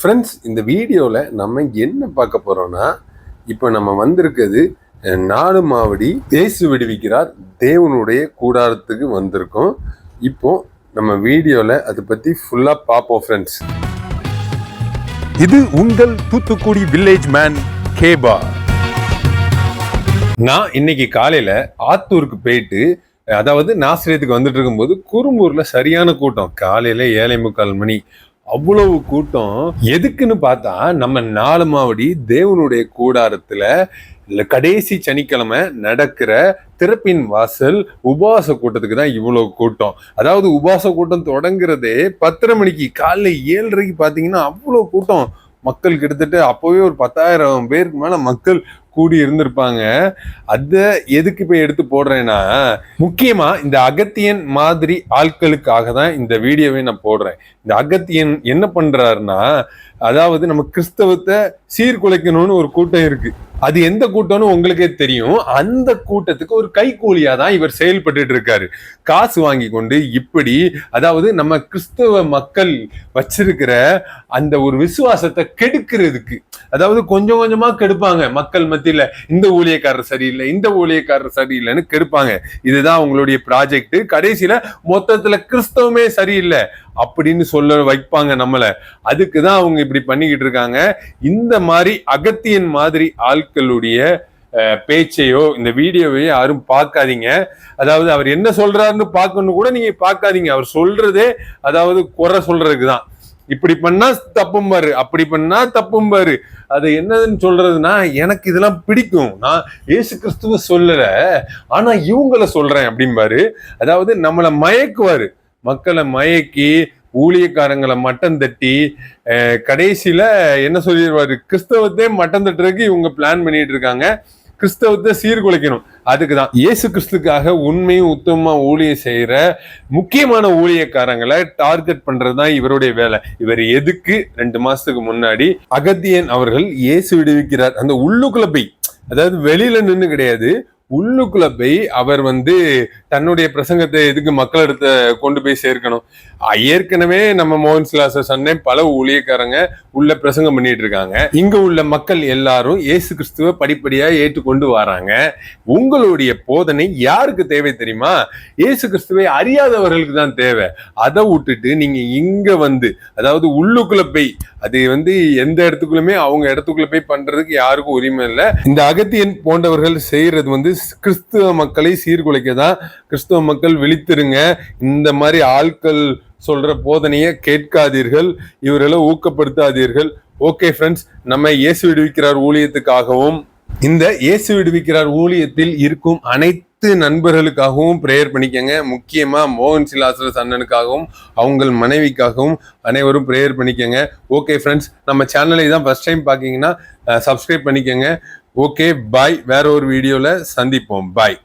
Friends இந்த வீடியோவில் நம்ம என்ன பார்க்க போகிறோம்னா இப்போ நம்ம வந்திருக்கிறது நாடு மாவடி தேசு விடுவிக்கிறார் தேவனுடைய கூடாரத்துக்கு வந்திருக்கோம். இப்போ நம்ம வீடியோவில் அதை பற்றி ஃபுல்லாக பார்ப்போம் ஃப்ரெண்ட்ஸ் இது உங்கள் தூத்துக்குடி வில்லேஜ் மேன் கேபா நான் இன்னைக்கு காலையில் ஆத்தூருக்கு போயிட்டு அதாவது நாசிரியத்துக்கு வந்துட்டு இருக்கும்போது குறும்பூரில் சரியான கூட்டம். காலையில ஏழை முக்கால் மணி. அவ்வளவு கூட்டம். எதுக்குன்னு பார்த்தா நம்ம நாலு மாவடி தேவனுடைய கூடாரத்துல கடைசி சனிக்கிழமை நடக்கிற திறப்பின் வாசல் உபவாச கூட்டத்துக்கு தான் இவ்வளவு கூட்டம். அதாவது உபவாச கூட்டம் தொடங்குறதே பத்தரை மணிக்கு காலைல ஏழரைக்கு பார்த்தீங்கன்னா அவ்வளோ கூட்டம். மக்கள் கிட்டத்தட்ட அப்போவே ஒரு பத்தாயிரம் பேருக்கு மேலே மக்கள் கூடி இருந்திருப்பாங்க. அதை எதுக்கு போய் எடுத்து போடுறேன்னா முக்கியமாக இந்த அகத்தியன் மாதிரி ஆட்களுக்காக தான் இந்த வீடியோவை நான் போடுறேன். இந்த அகத்தியன் என்ன பண்ணுறாருன்னா அதாவது நம்ம கிறிஸ்தவத்தை சீர்குலைக்கணும்னு ஒரு கூட்டம் இருக்குது அது எந்த கூட்டம்னு உங்களுக்கே தெரியும். அந்த கூட்டத்துக்கு ஒரு கைகூலியா தான் இவர் செயல்பட்டு இருக்காரு. காசு வாங்கி கொண்டு இப்படி அதாவது நம்ம கிறிஸ்தவ மக்கள் வச்சிருக்கிற அந்த ஒரு விசுவாசத்தை கெடுக்கிறதுக்கு அதாவது கொஞ்சம் கொஞ்சமா கெடுப்பாங்க. மக்கள் மத்தியில இந்த ஊழியக்காரர் சரியில்லை இந்த ஊழியக்காரர் சரியில்லைன்னு கெடுப்பாங்க. இதுதான் அவங்களுடைய ப்ராஜெக்ட் கடைசியில மொத்தத்துல கிறிஸ்தவமே சரியில்லை. அப்படின்னு சொல்ல வைப்பாங்க நம்மள. அதுக்கு தான் அவங்க இப்படி பண்ணிக்கிட்டு இருக்காங்க. இந்த மாதிரி அகத்தியன் மாதிரி ஆட்களுடைய பேச்சையோ இந்த வீடியோவையோ யாரும் பார்க்காதீங்க. அதாவது அவர் என்ன சொல்றாருன்னு பார்க்கணும் கூட நீங்க பார்க்காதீங்க. அவர் சொல்றதே அதாவது குறை சொல்றதுக்கு தான். இப்படி பண்ணா தப்பும் பாரு. அப்படி பண்ணா தப்பும் பாரு. அது என்னதுன்னு சொல்றதுன்னா எனக்கு இதெல்லாம் பிடிக்கும். நான் இயேசு கிறிஸ்துவ சொல்லல. ஆனா இவங்கள சொல்றேன் அப்படிம்பாரு அதாவது நம்மளை மயக்குவாரு. மக்களை மயக்கி ஊழியக்காரங்களை மட்டம் தட்டி கடைசியில் கடைசியில என்ன சொல்லிடுவாரு கிறிஸ்தவத்தை மட்டம் தட்டுறதுக்கு இவங்க பிளான் பண்ணிட்டு இருக்காங்க. கிறிஸ்தவத்தை சீர்குலைக்கணும். அதுக்கு தான் இயேசு கிறிஸ்துக்காக உண்மையும் உத்தமமா ஊழியம் செய்யற முக்கியமான ஊழியக்காரங்களை டார்கெட் பண்றது தான் இவருடைய வேலை. இவர் எதுக்கு? ரெண்டு மாசத்துக்கு முன்னாடி அகத்தியன் அவர்கள் இயேசு விடுவிக்கிறார். அந்த உள்ளுக்குள்ள போய் அதாவது வெளியில நின்று கிடையாது. உள்ளுக்குள்ள போய் அவர் வந்து தன்னுடைய பிரசங்கத்தை எதுக்கு மக்களிடத்த கொண்டு போய் சேர்க்கணும்? ஏற்கனவே நம்ம மோகன் சிலாச சொன்னேன் பல ஊழியக்காரங்க உள்ள பிரசங்கம் பண்ணிட்டு இருக்காங்க. இங்க உள்ள மக்கள் எல்லாரும் இயேசு கிறிஸ்துவ படிப்படியா ஏற்றுக்கொண்டு வராங்க. உங்களுடைய போதனை யாருக்கு தேவை தெரியுமா? இயேசு கிறிஸ்துவை அறியாதவர்களுக்கு தான் தேவை. அதை விட்டுட்டு நீங்க இங்க வந்து அதாவது உள்ளுக்குள்ள போய் அது வந்து எந்த இடத்துக்குள்ளுமே அவங்க இடத்துக்குள்ள போய் பண்றதுக்கு யாருக்கும் உரிமை இல்லை. இந்த அகத்தியன் போன்றவர்கள் செய்யறது வந்து கிறிஸ்துவ மக்களை சீர்குலைக்க தான் கிறிஸ்துவ மக்கள் விழித்திருங்க. இந்த மாதிரி ஆட்கள் சொல்ற போதனையை கேட்காதீர்கள். இவர்களை ஊக்கப்படுத்தாதீர்கள். ஓகே ஃப்ரெண்ட்ஸ் நம்ம இயேசு விடுவிக்கிறார் ஊழியத்துக்காகவும் இந்த இயேசு விடுவிக்கிறார் ஊழியத்தில் இருக்கும் அனைத்து நண்பர்களுக்காகவும் ப்ரேயர் பண்ணிக்கங்க. முக்கியமா மோகன் சிலாசரஸ் அண்ணனுக்காகவும் அவங்கள் மனைவிக்காகவும் அனைவரும் ப்ரேயர் பண்ணிக்கங்க. ஓகே ஃப்ரெண்ட்ஸ் நம்ம சேனலை தான் ஃபர்ஸ்ட் டைம் பார்க்கிங்கன்னா சப்ஸ்கிரைப் பண்ணிக்கங்க. ஓகே பாய் வேற ஒரு வீடியோவில் சந்திப்போம். பாய்